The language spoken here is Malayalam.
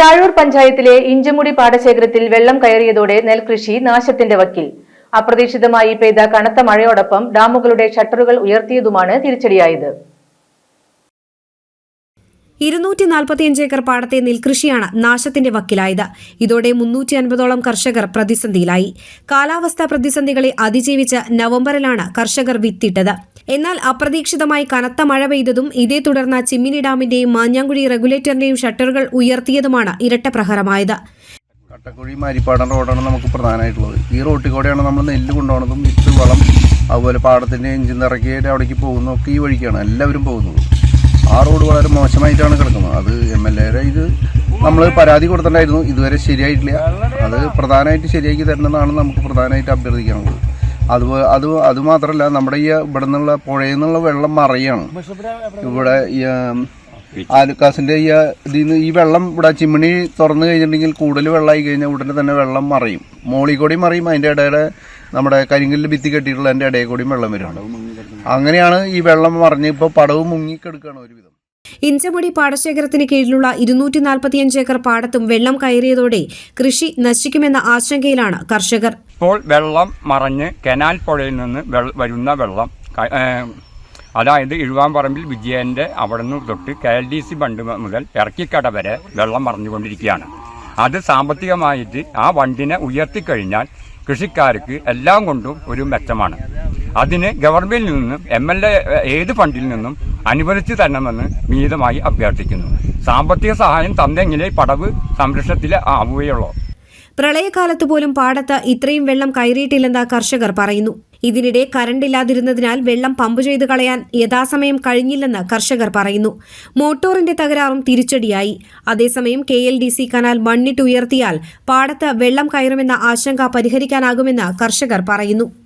ചാഴൂർ പഞ്ചായത്തിലെ ഇഞ്ചമുടി പാടശേഖരത്തിൽ വെള്ളം കയറിയതോടെ നെൽകൃഷി നാശത്തിന്റെ വക്കിൽ. അപ്രതീക്ഷിതമായി പെയ്ത കനത്ത മഴയോടൊപ്പം ഡാമുകളുടെ ഷട്ടറുകൾ ഉയർത്തിയതുമാണ് തിരിച്ചടിയായത്. ഇരുന്നൂറ്റി നാൽപ്പത്തിയഞ്ച് ഏക്കർ പാടത്തെ നെൽകൃഷിയാണ് നാശത്തിന്റെ വക്കിലായത്. ഇതോടെ മുന്നൂറ്റി അൻപതോളം കർഷകർ പ്രതിസന്ധിയിലായി. കാലാവസ്ഥാ പ്രതിസന്ധികളെ അതിജീവിച്ച് നവംബറിലാണ് കർഷകർ വിത്തിട്ടത്. എന്നാൽ അപ്രതീക്ഷിതമായി കനത്ത മഴ പെയ്തതും ഇതേ തുടർന്ന് ചിമ്മിനി ഡാമിന്റെയും മാഞ്ഞാങ്കുഴി റെഗുലേറ്ററിന്റെയും ഷട്ടറുകൾ ഉയർത്തിയതുമാണ് ഇരട്ട പ്രഹരമായത്. കട്ടക്കുഴി മാരിപ്പാടം റോഡാണ് നമുക്ക് പ്രധാനമായിട്ടുള്ളത്. ഈ റോട്ടിൽ കൂടെയാണ് നമ്മൾ നെല്ല് കൊണ്ടുപോകുന്നതും വിത്ത് വളം അതുപോലെ പാടത്തിന്റെ എഞ്ചിൻ ഇറക്കിയിട്ട് അവിടേക്ക് പോകുന്നതൊക്കെ ഈ വഴിക്കാണ് എല്ലാവരും പോകുന്നത്. ആ റോഡ് വളരെ മോശമായിട്ടാണ് കിടക്കുന്നത്. അത് എം എൽ എയുടെ ഇത് നമ്മൾ പരാതി കൊടുത്തിട്ടുണ്ടായിരുന്നു. ഇതുവരെ ശരിയായിട്ടില്ല. അത് പ്രധാനമായിട്ട് ശരിയാക്കി തരണമെന്നാണ് നമുക്ക് പ്രധാനമായിട്ട് അഭ്യർത്ഥിക്കാനുള്ളത്. അത് അത് അത് മാത്രമല്ല നമ്മുടെ ഈ ഇവിടെ നിന്നുള്ള പുഴയിൽ നിന്നുള്ള വെള്ളം മറിയാണ്. ഇവിടെ ഈ ആലുക്കാസിന്റെ ഈ ഇതിൽ നിന്ന് ഈ വെള്ളം ഇവിടെ ചിമ്മിണി തുറന്നു കഴിഞ്ഞിട്ടുണ്ടെങ്കിൽ കൂടുതൽ വെള്ളമായി കഴിഞ്ഞാൽ ഉടനെ തന്നെ വെള്ളം മറിയും. മോളിൽ കൂടി മറിയും അതിന്റെ ഇടയുടെ നമ്മുടെ കരിങ്കല്ല് ഭിത്തി കെട്ടിയിട്ടുള്ള അതിന്റെ ഇടയിൽ കൂടിയും വെള്ളം വരുവാണ് അങ്ങനെയാണ് ഈ വെള്ളം മറിഞ്ഞ് ഇപ്പോൾ പടവ് മുങ്ങിക്കെടുക്കുകയാണ് ഒരുവിധം ഇഞ്ചമുടി പാടശേഖരത്തിന് കീഴിലുള്ള ഇരുന്നൂറ്റി നാൽപ്പത്തിയഞ്ച് ഏക്കർ പാടത്തും വെള്ളം കയറിയതോടെ കൃഷി നശിക്കുമെന്ന ആശങ്കയിലാണ് കർഷകർ. ഇപ്പോൾ വെള്ളം മറഞ്ഞ് കനാൽ പുഴയിൽ നിന്ന് വരുന്ന വെള്ളം അതായത് ഇഴുവാമ്പറമ്പിൽ വിജയന്റെ അവിടെ നിന്ന് തൊട്ട് K L D C bund മുതൽ ഇറക്കിക്കട വരെ വെള്ളം മറഞ്ഞുകൊണ്ടിരിക്കുകയാണ്. അത് സാമ്പത്തികമായിട്ട് ആ വണ്ടിനെ ഉയർത്തിക്കഴിഞ്ഞാൽ കൃഷിക്കാർക്ക് എല്ലാം കൊണ്ടും ഒരു മെച്ചമാണ്. അതിന് ഗവൺമെന്റിൽ നിന്നും എം എൽ എ ഏത് ഫണ്ടിൽ നിന്നും അനുവദിച്ചു തരണമെന്ന് മീതമായി അഭ്യർത്ഥിക്കുന്നു. സാമ്പത്തിക സഹായം തന്നെങ്കിലേ പടവ് സംരക്ഷണത്തിൽ ആവുകയുള്ളൂ. പ്രളയകാലത്ത് പോലും പാടത്ത് ഇത്രയും വെള്ളം കയറിയിട്ടില്ലെന്ന് കർഷകർ പറയുന്നു. ഇതിനിടെ കറണ്ട് ഇല്ലാതിരുന്നതിനാൽ വെള്ളം പമ്പ് ചെയ്ത് കളയാൻ യഥാസമയം കഴിഞ്ഞില്ലെന്ന് കർഷകർ പറയുന്നു. മോട്ടോറിന്റെ തകരാറും തിരിച്ചടിയായി. അതേസമയം K L D C canal മണ്ണിട്ടുയർത്തിയാൽ പാടത്ത് വെള്ളം കയറുമെന്ന ആശങ്ക പരിഹരിക്കാനാകുമെന്ന് കർഷകർ പറയുന്നു.